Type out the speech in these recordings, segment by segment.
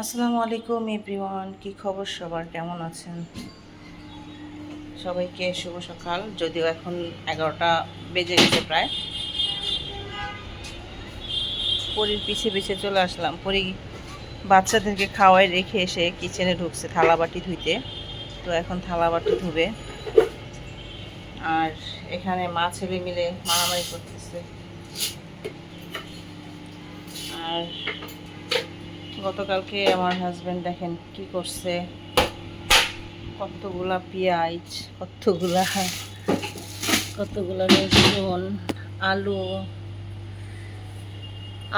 আসসালামু আলাইকুম, এভরিওয়ান। কি খবর সবার? কেমন আছেন? সবাইকে শুভ সকাল। যদিও এখন এগারোটা বেজে গেছে প্রায়। পরির পিছে পিছে চলে আসলাম। পরি বাচ্চাদেরকে খাওয়াই রেখে এসে কিচেনে ঢুকছে থালা বাটি ধুইতে। তো এখন থালা বাটি ধুবে। আর এখানে মা ছেলে মিলে মারামারি করতেছে। আর গতকালকে আমার হাজব্যান্ড দেখেন কি করছে। কতগুলা পেঁয়াজ, কতগুলা কতগুলা রসুন, আলু,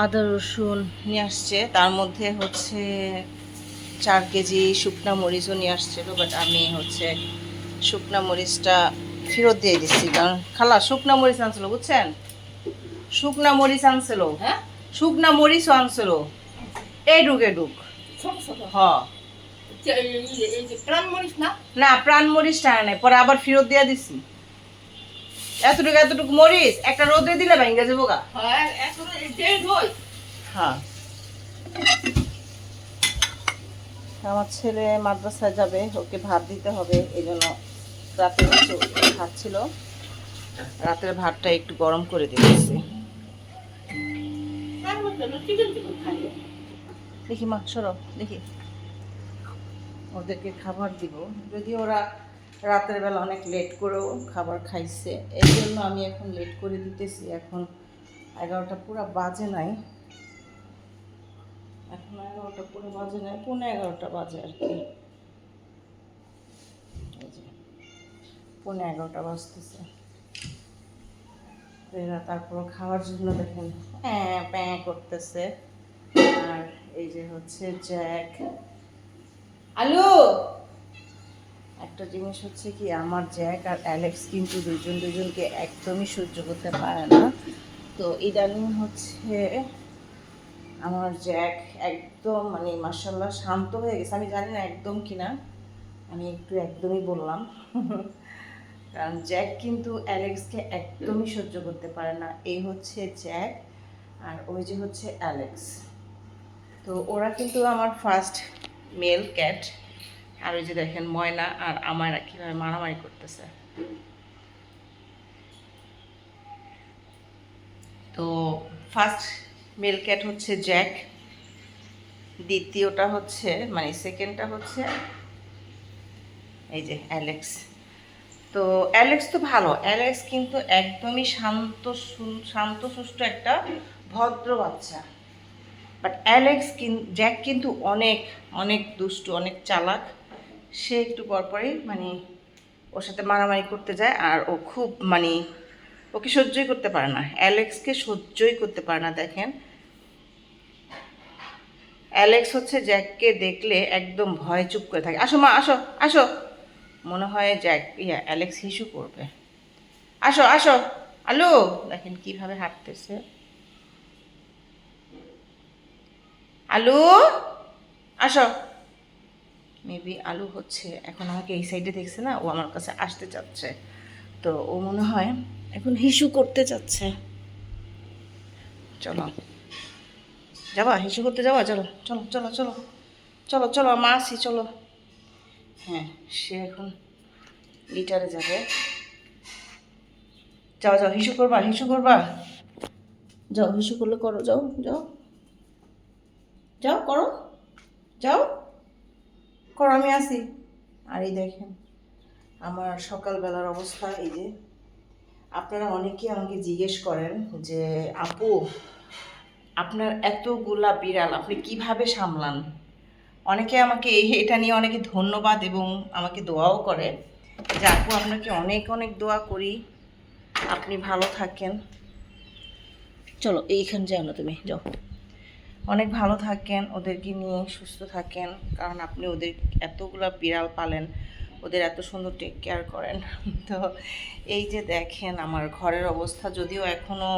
আদা রসুন নিয়ে আসছে। তার মধ্যে হচ্ছে চার কেজি শুকনা মরিচও নিয়ে আসছিল বাট আমি হচ্ছে শুকনা মরিচটা ফেরত দিয়ে দিচ্ছি। কারণ খালা, শুকনা মরিচ আনছিল, বুঝছেন? শুকনা মরিচ আনছিল হ্যাঁ? শুকনা মরিচও আনছিল। এডুক এডুক। ছোট ছোট। হ। এই- এই- এই না? প্রাণ মরিচটা আনে নাই। পরে আবার ফেরত দিয়ে দিছি। এতটুকু এতটুকু মরিচ একটা রোদে দিলে ভেঙে যাব গা। হ্যাঁ এই আমার ছেলে মাদ্রাসায় যাবে ওকে ভাত দিতে হবে এই জন্য রাতে একটু ভাত ছিল। রাতের ভাতটা একটু গরম করে দিয়েছি দেখি মা, সরো, দেখি। ওদেরকে খাবার দিব। যদি ওরা রাতের বেলা অনেক লেট করেও খাবার খাইছে, এই জন্য আমি এখন লেট করে দিতেছি। এখন এগারোটা পুরো বাজে নাই। এখন এগারোটা পুরো বাজে নাই, পৌনে এগারোটা বাজে আর কি। পৌনে এগারোটা বাজতেছে। তারপর খাওয়ার জন্য দেখেন প্যাঁ প্যাঁ করতেছে। আর এই যে হচ্ছে জ্যাক আলু! একটা জিনিস হচ্ছে কি, আমার জ্যাক আর অ্যালেক্স কিন্তু দুজন দুজনকে একদমই সহ্য করতে পারে না। তো ইদানিং হচ্ছে আমার জ্যাক একদম মানে মার্শাল্লাহ শান্ত হয়ে গেছে। আমি জানি না একদম কিনা আমি একটু একদমই বললাম। কারণ জ্যাক কিন্তু অ্যালেক্সকে একদমই সহ্য করতে পারে না। এই হচ্ছে জ্যাক আর ওই যে হচ্ছে অ্যালেক্স তো ওরা কিন্তু আমার ফার্স্ট মেল ক্যাট আর ওই যে দেখেন ময়না আর আমায়রা কীভাবে মারামারি করতেছে। তো ফার্স্ট মেল ক্যাট হচ্ছে জ্যাক দ্বিতীয়টা হচ্ছে মানে সেকেন্ডটা হচ্ছে এই যে অ্যালেক্স তো অ্যালেক্স তো ভালো অ্যালেক্স কিন্তু একদমই শান্ত শান্ত, সুষ্ঠ একটা ভদ্র বাচ্চা। বাট অ্যালেক্স জ্যাক কিন্তু অনেক অনেক দুষ্টু, অনেক চালাক। সে একটু পরপরই মানে ওর সাথে মারামারি করতে যায় আর ও খুব মানে ওকে সহ্যই করতে পারে না। অ্যালেক্সকে সহ্যই করতে পারে না, দেখেন। অ্যালেক্স হচ্ছে জ্যাককে দেখলে একদম ভয় চুপ করে থাকে। আসো মা, আসো আসো। মনে হয় জ্যাক ইয়া অ্যালেক্স হিসু করবে। আসো আসো। আলো! দেখেন কীভাবে হাঁটতেছে। আলু? আসো। মেবি আলু হচ্ছে, এখন আমাকে এই সাইডে দেখছে না, ও আমার কাছে আসতে চাচ্ছে। তো ও মনে হয় এখন হিসু করতে চাচ্ছে। চলো। যাবা? হিসু করতে যাবা? চলো চলো চলো চলো। চলো চলো মা আসি চলো। হ্যাঁ সে এখন লিটারে যাবে। যাও যাও, হিসু করবা হিসু করবা। যাও, হিসু করলে করো, যাও যাও। যাও, করো। যাও। করো, আমি আসি। আর এই দেখেন, আমার সকালবেলার অবস্থা, এই যে আপনারা অনেকেই আমাকে জিজ্ঞেস করেন যে, আপু, আপনার এতগুলা বিড়াল, আপনি কীভাবে সামলান? অনেকে আমাকে এটা নিয়ে অনেকে ধন্যবাদ এবং আমাকে দোয়াও করে যে, আপু, আপনাকে অনেক অনেক দোয়া করি। আপনি ভালো থাকেন। চলো, এইখান যাও না তুমি, যাও। অনেক ভালো থাকেন, ওদেরকে নিয়ে সুস্থ থাকেন, কারণ আপনি ওদের এতগুলা বিড়াল পালেন, ওদের এত সুন্দর টেক কেয়ার করেন। তো এই যে দেখেন আমার ঘরের অবস্থা, যদিও এখনও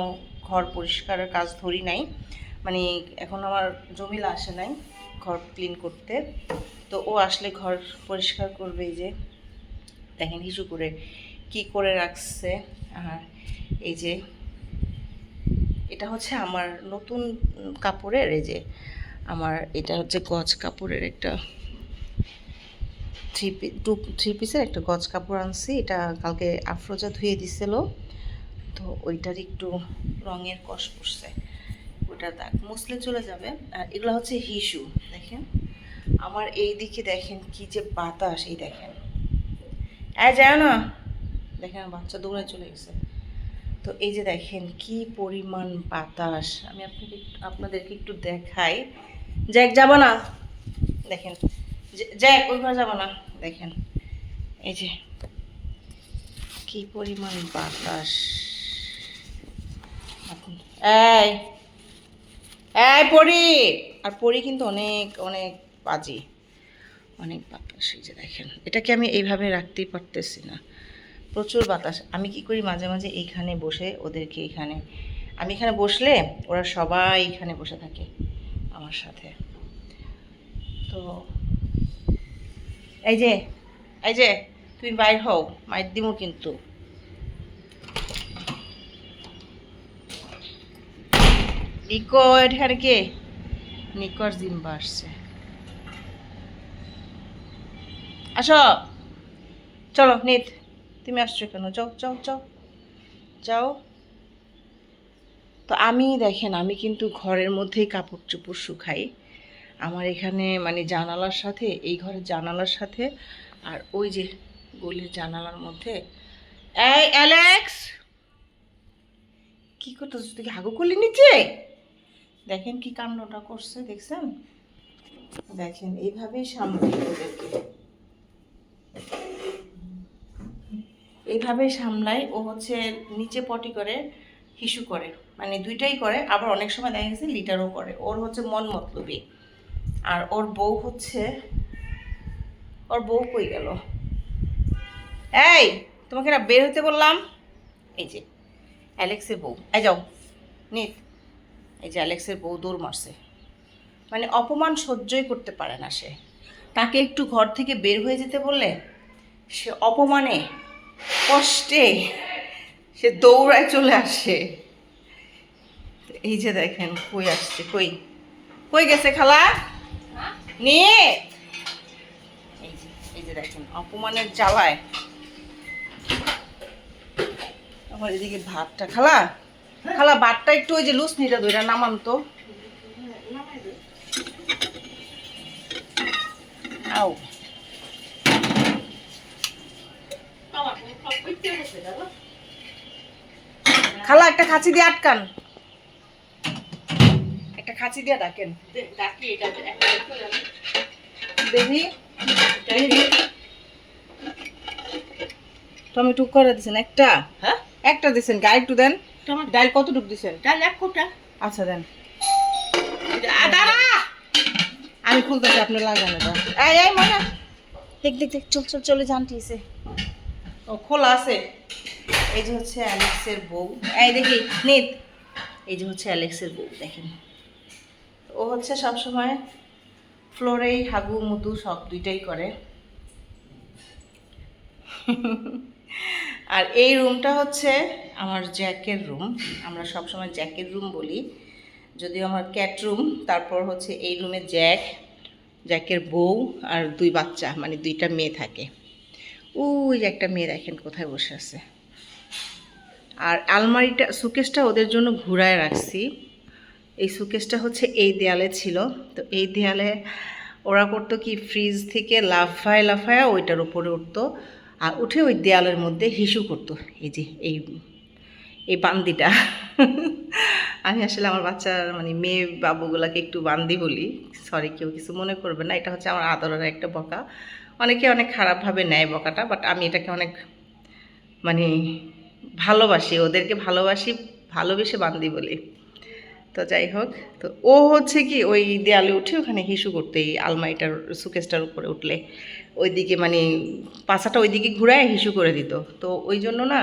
ঘর পরিষ্কারের কাজ ধরি নাই মানে এখন আমার জমিলা আসে নাই ঘর ক্লিন করতে। তো ও আসলে ঘর পরিষ্কার করবে এই যে, দেখেন হিসু করে কি করে রাখছে। আর এই যে এটা হচ্ছে আমার নতুন কাপড়ের এই যে আমার এটা হচ্ছে গজ কাপড়ের একটা থ্রি পি টু থ্রি পিসের একটা গজ কাপড় আনছি। এটা কালকে আফরোজা ধুয়ে দিছিল। তো ওইটার একটু রঙের কষ পড়ছে। ওটা দাগ মুসলে চলে যাবে। আর এগুলো হচ্ছে হিসু, দেখেন। আমার এই দিকে দেখেন কি যে বাতাস, এই দেখেন। এই যায় না দেখেন বাচ্চা দৌড়ে চলে গেছে। তো এই যে দেখেন কি পরিমাণ বাতাস। আমি আপনাকে আপনাদেরকে একটু দেখাই। জ্যাক, যাব না? দেখেন, জ্যা- জ্যাক ওই যাব না? দেখেন, এই যে কি পরিমাণ বাতাস। এই এই পরি! আর পরি কিন্তু অনেক অনেক বাজি, অনেক বাতাস, এই যে দেখেন। এটাকে আমি এইভাবে রাখতেই পারতেছি না। প্রচুর বাতাস। আমি কি করি মাঝে মাঝে এইখানে বসে ওদেরকে এখানে, আমি এখানে বসলে ওরা সবাই এখানে বসে থাকে আমার সাথে। তো এই যে এই যে, তুমি বাইর হও, মাইর দিমু কিন্তু। নিকো, এখানে কে? নিকর জিম্বা আসছে। আসো, চলো, নিত। তুমি আসছো কেন? যাও যাও যাও। যাও। তো আমি, দেখেন, আমি কিন্তু ঘরের মধ্যেই কাপড় চোপড় শুকাই। আমার এখানে মানে জানালার সাথে, এই ঘরের জানালার সাথে আর ওই যে গলির জানালার মধ্যে। এই, অ্যালেক্স! কি করতো তুই হাগু করলি নিচে? দেখেন কি কাণ্ডটা করছে, দেখছেন? দেখেন, এইভাবেই সামলাই ওদেরকে এইভাবেই সামলাই ও হচ্ছে নিচে পটি করে, হিসু করে। মানে দুইটাই করে, আবার অনেক সময় দেখা গেছে লিটারও করে। ওর হচ্ছে মন মতলবী। আর ওর বউ হচ্ছে, ওর বউ কই গেল? এই, তোমাকে না বের হতে বললাম। এই যে, অ্যালেক্সের বউ। এই যাও নিত এই যে অ্যালেক্সের বউ দৌড় মারছে। মানে অপমান সহ্যই করতে পারে না সে। তাকে একটু ঘর থেকে বের হয়ে যেতে বললে, সে অপমানে কষ্টে সে দৌড়ায় চলে আসে। এই যে দেখেন কই আসছে কই? কই গেছে খালা? নিয়ে। এই যে দেখেন অপমানের জ্বালায়। আমার এদিকে ভাতটা খালা? খালা ভাতটা একটু ওই যে লুসনিটা দইরা নামান তো। আও আমার সব করতে গেছে দাদা খালা একটা খাঁচি দিয়ে আটকান। একটা খাঁচি দিয়ে ডাকেন। দেখি। টমেটো করে দিছেন একটা? হ্যাঁ? একটা দিছেন গায়ে একটু দেন। তোমার ডাল কতটুকু দিছেন? ডাল এক কোটা আচ্ছা দেন। আমি খুলতেছি আপনি লাগান এটা। এই এই ময়না। দেখ দেখ দেখ চল চল চলে যান ঠিকছে ও খোলা আছে। এই যে হচ্ছে অ্যালেক্সের বউ। এই দেখি, নিত। এই যে হচ্ছে অ্যালেক্সের বউ, দেখেন। ও হচ্ছে সবসময় ফ্লোরেই হাগু, মুতু সব দুইটাই করে। আর এই রুমটা হচ্ছে আমার জ্যাকের রুম। আমরা সবসময় জ্যাকের রুম বলি। যদিও আমার ক্যাট রুম, তারপর হচ্ছে এই রুমে জ্যাক, জ্যাকের বউ আর দুই বাচ্চা মানে দুইটা মেয়ে থাকে। ওই একটা মেয়ে দেখেন কোথায় বসে আছে। আর আলমারিটা, সুকেসটা ওদের জন্য ঘুরায় রাখছি। এই সুকেসটা হচ্ছে এই দেয়ালে ছিল। তো এই দেয়ালে ওরা করতো কি, ফ্রিজ থেকে লাফায় লাফায় ওইটার উপরে উঠতো। আর উঠে ওই দেয়ালের মধ্যে হিসু করতো। এই যে এই এই বান্দিটা। আমি আসলে আমার বাচ্চার মানে মেয়ে বাবুগুলাকে একটু বান্দি বলি। সরি কেউ কিছু মনে করবে না। এটা হচ্ছে আমার আদরের একটা বকা। অনেকে অনেক খারাপভাবে নেয় বকাটা বাট আমি এটাকে অনেক মানে ভালোবাসি, ওদেরকে ভালোবাসি, ভালোবেসে বান্দি বলি। তো যাই হোক, তো ও হচ্ছে কি ওই দেয়ালে উঠে ওখানে হিসু করতে, এই আলমারিটার, সুকেসটার উপরে উঠলে। ওইদিকে মানে পাছাটা ওইদিকে ঘুরায় হিসু করে দিত। তো ওই জন্য না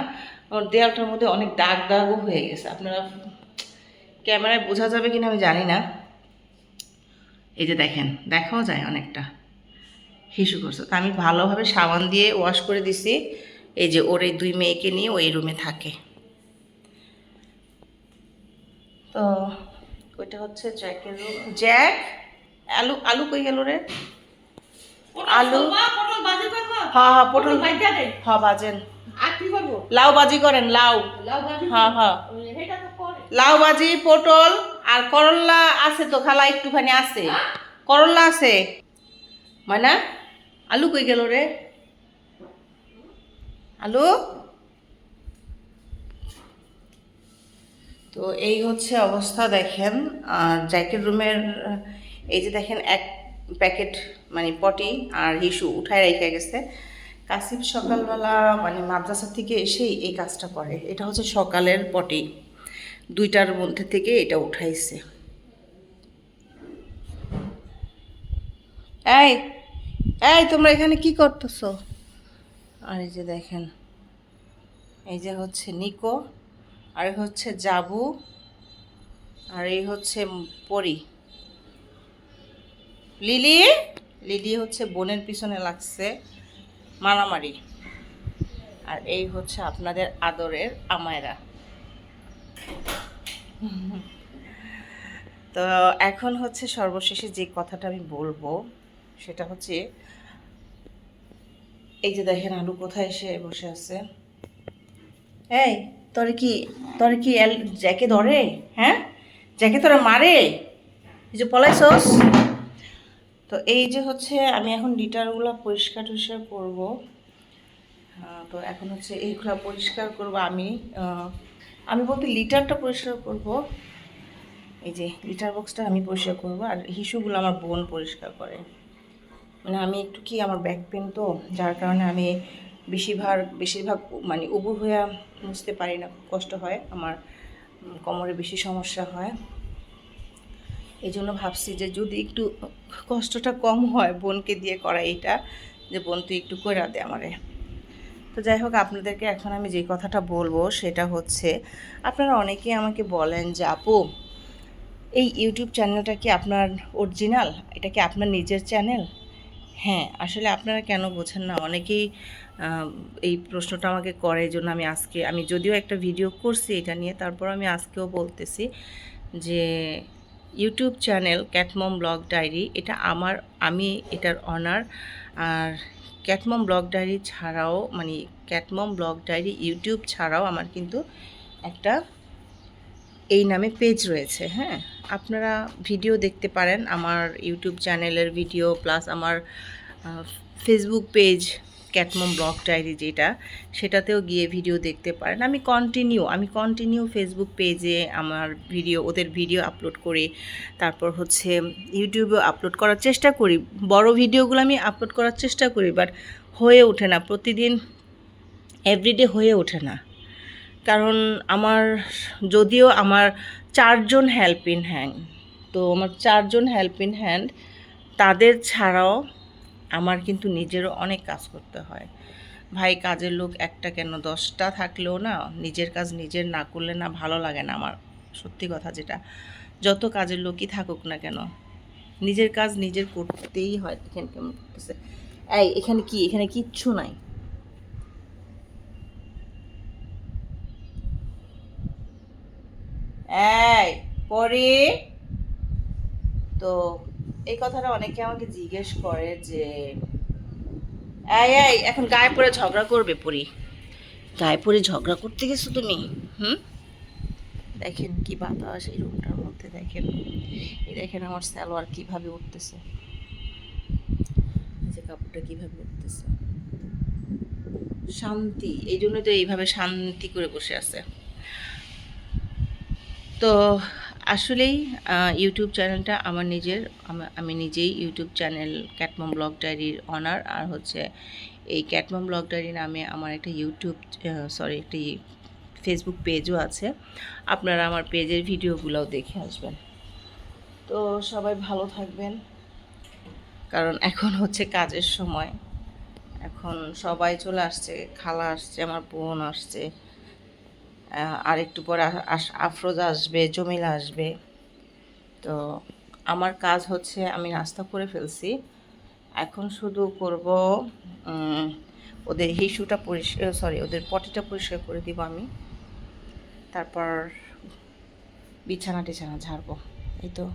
আমার দেয়ালটার মধ্যে অনেক দাগ দাগও হয়ে গেছে। আপনারা ক্যামেরায় বোঝা যাবে কিনা আমি জানি না। এই যে দেখেন, দেখাও যায় অনেকটা। হিসু করছে। তো আমি ভালোভাবে সাবান দিয়ে ওয়াশ করে দিছি। এই যে ওর এই দুই মেয়েকে নিয়ে ওই রুমে থাকে। তো ওইটা হচ্ছে জ্যাকের রুম জ্যাক আলু আলু কই গেল রে? আলু। হ্যাঁ হ্যাঁ পটল হ্যাঁ বাজেন। লাউ বাজি করেন লাউ। হ্যাঁ হ্যাঁ। লাউ ভাজি পটল আর করল্লা আছে তো খালা একটুখানি আছে। করল্লা আছে। মানে আলু কই গেল রে? আলু? তো এই হচ্ছে অবস্থা দেখেন। আর জ্যাকেট রুমের, এই যে দেখেন এক প্যাকেট মানে পটি আর হিসু উঠায় রেখে গেছে। কাসিফ সকালবেলা মানে মাদ্রাসা থেকে এসেই এই কাজটা করে। এটা হচ্ছে সকালের পটি। দুইটার মধ্যে থেকে এটা উঠাইছে। এই এই, তোমরা এখানে কি করতেছো? আর এই যে দেখেন, এই যে হচ্ছে নিকো, আর হচ্ছে জাবু, আর এই হচ্ছে পরি। লিলি? লিলি হচ্ছে বোনের পিছনে লাগছে মারামারি। আর এই হচ্ছে আপনাদের আদরের আমায়রা। তো এখন হচ্ছে সর্বশেষে যে কথাটা আমি বলব, সেটা হচ্ছে এই যে দেখেন আলু কোথায় এসে বসে আছে। এই তোর কি তোর কি জ্যাকে ধরে? হ্যাঁ? জ্যাকে তোরা মারে? এই যে পলাইছস। তো এই যে হচ্ছে আমি এখন লিটারগুলো পরিষ্কার টরিষ্কার করব। তো এখন হচ্ছে এইগুলো পরিষ্কার করব আমি। আমি বলতে লিটারটা পরিষ্কার করব। এই যে লিটার বক্সটা আমি পরিষ্কার করব আর হিসুগুলো আমার বোন পরিষ্কার করে। মানে আমি একটু কি আমার ব্যাক পেন তো? যার কারণে আমি বেশিরভাগ বেশিরভাগ মানে উবু হয়ে বুঝতে পারি না, খুব কষ্ট হয়। আমার কোমরে বেশি সমস্যা হয়। এই জন্য ভাবছি যে যদি একটু কষ্টটা কম হয় বোনকে দিয়ে করা এটা যে বোন তুই একটু কইরা দে আমারে। তো যাই হোক, আপনাদেরকে এখন আমি যে কথাটা বলব সেটা হচ্ছে, আপনারা অনেকেই আমাকে বলেন যে, আপু, এই ইউটিউব চ্যানেলটা কি আপনার অরিজিনাল এটা কি আপনার নিজের চ্যানেল হ্যাঁ আসলে আপনারা কেন বোঝেন না? অনেকেই এই প্রশ্নটা আমাকে করে জন্য আমি আজকে, আমি যদিও একটা ভিডিও করছি এটা নিয়ে, তারপর আমি আজকেও বলতেছি যে YouTube channel Catmom blog diary এটা আমার, আমি এটার অনার আর ক্যাটমম ব্লগ ডায়েরি ছাড়াও মানে ক্যাটমম ব্লগ ডায়েরি ইউটিউব ছাড়াও আমার কিন্তু একটা এই নামে পেজ রয়েছে হ্যাঁ? আপনারা ভিডিও দেখতে পারেন, আমার ইউটিউব চ্যানেলের ভিডিও প্লাস আমার Facebook page cat mom vlog diary যেটা, সেটাতেও গিয়ে ভিডিও দেখতে পারেন। আমি কন্টিনিউ আমি কন্টিনিউ ফেসবুক পেজে আমার ভিডিও ওদের ভিডিও আপলোড করি। তারপর হচ্ছে ইউটিউবে আপলোড করার চেষ্টা করি। বড় ভিডিওগুলো আমি আপলোড করার চেষ্টা করি বাট হয়ে ওঠে না। প্রতিদিন এভরিডে হয়ে ওঠে না। কারণ আমার, যদিও আমার চারজন হেল্প হ্যান্ড তো আমার চারজন হেল্প হ্যান্ড তাদের ছাড়াও আমার কিন্তু নিজেরও অনেক কাজ করতে হয়। ভাই, কাজের লোক একটা কেন? দশটা থাকলেও না, নিজের কাজ নিজের না করলে না ভালো লাগে না আমার। সত্যি কথা যেটা, যত কাজের লোকই থাকুক না কেন, নিজের কাজ নিজের করতেই হয়। এখানে কেমন এই, এখানে কি? এখানে কিচ্ছু নাই। এই, পরে। তো, এই কথাটা অনেকে আমাকে জিজ্ঞেস করে যে, এই এই, এখন গায়ে পরে ঝগড়া করবে পরি? গায়ে পরে ঝগড়া করতে গেছো তুমি? হুম? দেখেন কি বাতাস এই রুমটার মধ্যে, দেখেন। এই দেখেন আমার সালোয়ার কীভাবে উঠতেছে। যে কাপড়টা কীভাবে উঠতেছে। শান্তি, এই জন্য তো এইভাবে শান্তি করে বসে আছে। তো আসলেই ইউটিউব চ্যানেলটা আমার নিজের, আমি নিজেই ইউটিউব চ্যানেল ক্যাটমম ব্লগ ডায়েরির অনার আর হচ্ছে এই ক্যাটমম ব্লগ ডায়েরি নামে আমার একটা ইউটিউব সরি একটি ফেসবুক পেজও আছে। আপনারা আমার পেজের ভিডিওগুলোও দেখে আসবেন। তো সবাই ভালো থাকবেন। কারণ এখন হচ্ছে কাজের সময়। এখন সবাই চলে আসছে, খালা আসছে, আমার বোন আসছে। আর একটু পরে আফরোজ আসবে, জমিলা আসবে। তো আমার কাজ হচ্ছে আমি নাস্তা করে ফেলছি। এখন শুধু করব ওদের হিসুটা পরিষ্কার সরি ওদের পটিটা পরিষ্কার করে দিব আমি। তারপর বিছানা টিছানা ঝাড়বো, এই তো।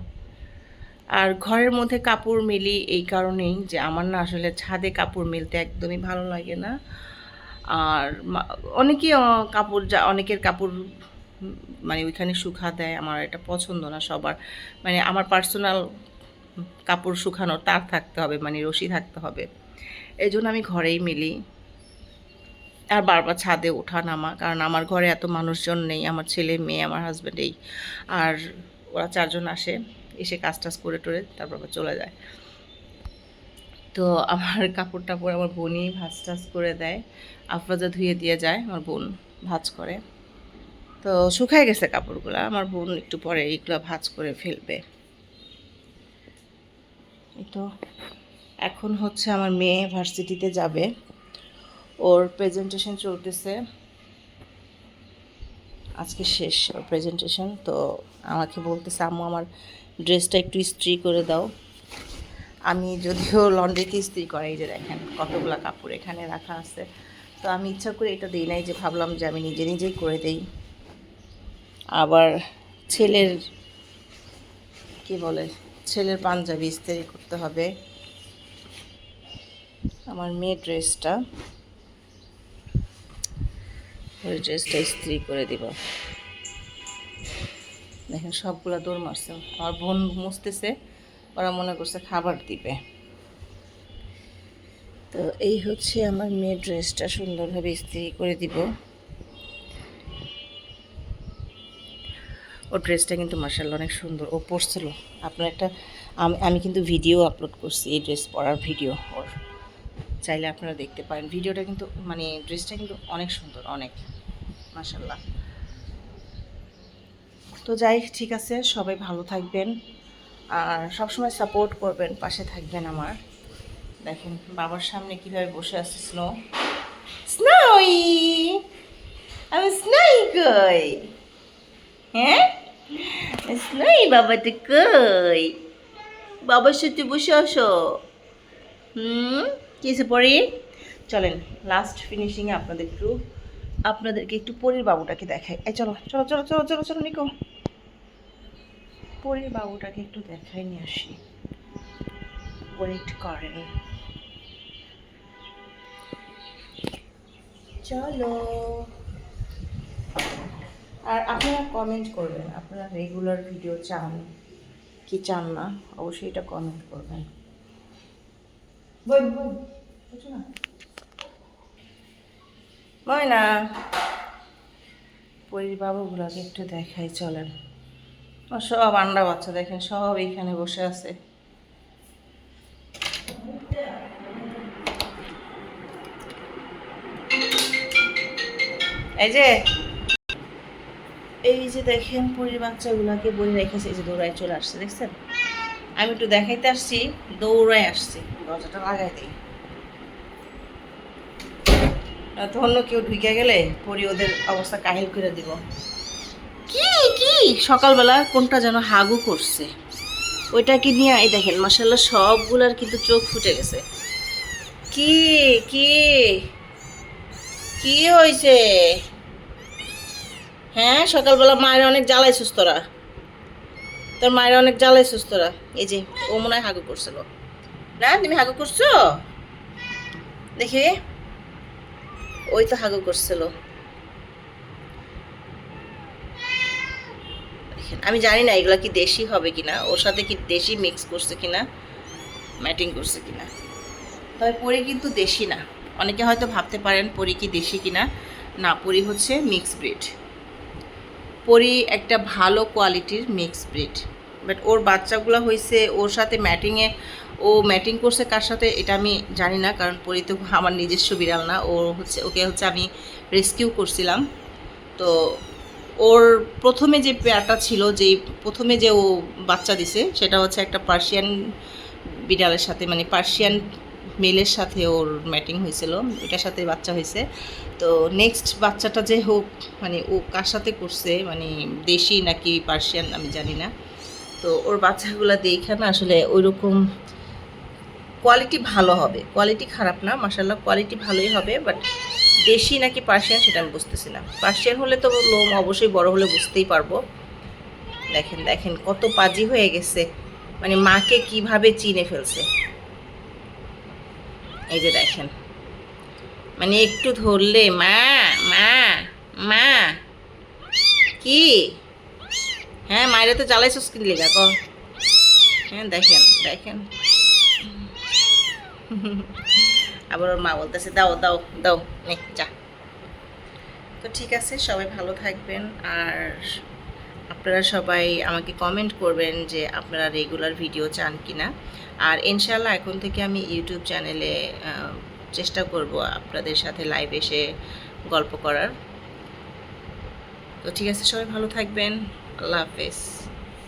আর ঘরের মধ্যে কাপড় মেলি এই কারণেই যে আমার না আসলে ছাদে কাপড় মেলতে একদমই ভালো লাগে না। আর অনেকেই কাপড় যা অনেকের কাপড় মানে ওইখানে শুকা দেয়। আমার এটা পছন্দ না সবার। মানে আমার পার্সোনাল কাপড় শুকানো তার থাকতে হবে মানে রশি থাকতে হবে। এই জন্য আমি ঘরেই মিলি। আর বারবার ছাদে ওঠা নামা, কারণ আমার ঘরে এত মানুষজন নেই, আমার ছেলে, মেয়ে, আমার হাজব্যান্ড এই। আর ওরা চারজন আসে, এসে কাজ টাজ করে টোরে তারপর আবার চলে যায়। তো আমার কাপড় টাপড় আমার বোনই ভাজ টাজ করে দেয়। আফরাজা ধুয়ে দিয়ে যায়, আমার বোন ভাজ করে। তো শুকায় গেছে কাপড়গুলো, আমার বোন একটু পরে এইগুলো ভাজ করে ফেলবে। তো এখন হচ্ছে আমার মেয়ে ভার্সিটিতে যাবে। ওর প্রেজেন্টেশন চলতেছে। আজকে শেষ ওর প্রেজেন্টেশন তো আমাকে বলতেছে, আম্মু, আমার ড্রেসটা একটু ইস্ত্রি করে দাও। আমি যদিও লন্ড্রিতে ইস্ত্রি করে এই যে দেখেন কতগুলো কাপড় এখানে রাখা আছে। তো আমি ইচ্ছা করে এটা দিই নাই, যে ভাবলাম যে আমি নিজে নিজেই করে দেই। আবার ছেলের, কি বলে, ছেলের পাঞ্জাবি ইস্ত্রি করতে হবে। আমার মেয়ের ড্রেসটা ওই ড্রেসটা ইস্ত্রি করে দিব। দেখেন সবগুলা দৌড় মারছে, আমার বোন মুছতেছে ওরা মনে করছে খাবার দিবে। তো এই হচ্ছে আমার মেয়ের ড্রেসটা সুন্দরভাবে ইস্ত্রি করে দিব। ও ড্রেসটা কিন্তু মার্শাল অনেক সুন্দর। ও পরছিল। আপনার একটা, আমি আমি কিন্তু ভিডিও আপলোড করছি এই ড্রেস পরার ভিডিও ওর। চাইলে আপনারা দেখতে পারেন। ভিডিওটা কিন্তু মানে ড্রেসটা কিন্তু অনেক সুন্দর, অনেক মার্শাল্লাহ তো যাই, ঠিক আছে, সবাই ভালো থাকবেন। আর সবসময় সাপোর্ট করবেন, পাশে থাকবেন আমার। দেখেন, বাবার সামনে কীভাবে বসে আছে স্নো স্নোই আমি স্নোই কই হ্যাঁ? স্নোই বাবাটা কই? বাবার সাথে বসে আসো হুম? কিছু পরে? চলেন লাস্ট ফিনিশিংয়ে আপনাদের একটু আপনাদেরকে একটু পরীর বাবুটাকে দেখাই। এই, চলো চলো চলো চলো চলো চলো, নিকো। পরীর বাবুটাকে একটু দেখাই নিয়ে আসি। ওয়েট করেন। চলো। আর আপনারা কমেন্ট করবেন আপনারা রেগুলার ভিডিও চান কি চান না অবশ্যই এটা কমেন্ট করবেন। ময়না পরির বাবুগুলোকে একটু দেখাই চলেন। সব আন্ডা বাচ্চা দেখেন, সব এইখানে বসে আছে। এই যে এই যে দেখেন পরির বাচ্চাগুলোকে বলে রেখেছে, এই যে দৌড়ায় চলে আসছে, দেখছেন? আমি একটু দেখাইতে আসছি, দৌড়ায় আসছি, দরজাটা লাগাই দিই। অন্য কেউ ঢুকে গেলে পরি ওদের অবস্থা কাহিল করে দিব। কি? কি সকালবেলা কোনটা যেন হাগু করছে। ওইটাকে নিয়ে, এই দেখেন মাসাল্লাহ সবগুলার কিন্তু চোখ ফুটে গেছে। কি কি কি হয়েছে হ্যাঁ সকালবেলা মায়ের অনেক জ্বালাইছিস তোরা। তোর মায়ের অনেক জ্বালাইছিস সুস্থরা এই যে, ও মনে হয় হাগু করছিল না, তুমি হাগু করছ? দেখি। ওই তো হাগু করছিল দেখেন, আমি জানি না এগুলা কি দেশি হবে কিনা ওর সাথে কি দেশি মিক্স করছে কিনা ম্যাটিং করছে কিনা। তবে পরি কিন্তু দেশি না। অনেকে হয়তো ভাবতে পারেন পরি কি দেশি কিনা। না পরি হচ্ছে মিক্স ব্রিড পরি একটা ভালো কোয়ালিটির মিক্স ব্রিড বাট ওর বাচ্চাগুলো হয়েছে ওর সাথে ম্যাটিংয়ে ও ম্যাটিং করছে কার সাথে এটা আমি জানি না কারণ পরি তো আমার নিজস্ব বিড়াল না। ও হচ্ছে ওকে হচ্ছে আমি রেস্কিউ করছিলাম। তো ওর প্রথমে যে পেয়ারটা ছিল যে প্রথমে যে ও বাচ্চা দিছে, সেটা হচ্ছে একটা পার্সিয়ান বিড়ালের সাথে মানে পার্সিয়ান মেলের সাথে ওর ম্যাটিং হয়েছিল, এটার সাথে বাচ্চা হয়েছে। তো নেক্সট বাচ্চাটা যে হোক মানে ও কার সাথে করছে মানে দেশি নাকি পার্সিয়ান, আমি জানি না। তো ওর বাচ্চাগুলো দেখে না আসলে ওই রকম কোয়ালিটি ভালো হবে। কোয়ালিটি খারাপ না মাসাল্লাহ কোয়ালিটি ভালোই হবে বাট দেশি নাকি পার্সিয়ান সেটা আমি বুঝতেছি না। পার্সিয়ান হলে তো লোম অবশ্যই বড় হলে বুঝতেই পারব। দেখেন দেখেন কত পাজি হয়ে গেছে। মানে মাকে কীভাবে চিনে ফেলছে। এই যে দেখেন। মানে একটু ধরলে, মা মা মা, কি? হ্যাঁ মায়েরা তো জ্বালাইছস কি লেগা, ক? হ্যাঁ দেখেন দেখেন। আবার ওর মা বলতেছে, দাও দাও দাও, নে, যা। তো ঠিক আছে, সবাই ভালো থাকবেন। আর আপনারা সবাই আমাকে কমেন্ট করবেন যে আপনারা রেগুলার ভিডিও চান কি না আর ইনশাল্লাহ এখন থেকে আমি ইউটিউব চ্যানেলে চেষ্টা করব আপনাদের সাথে লাইভ এসে গল্প করার। তো ঠিক আছে, সবাই ভালো থাকবেন। আল্লাহ হাফেজ।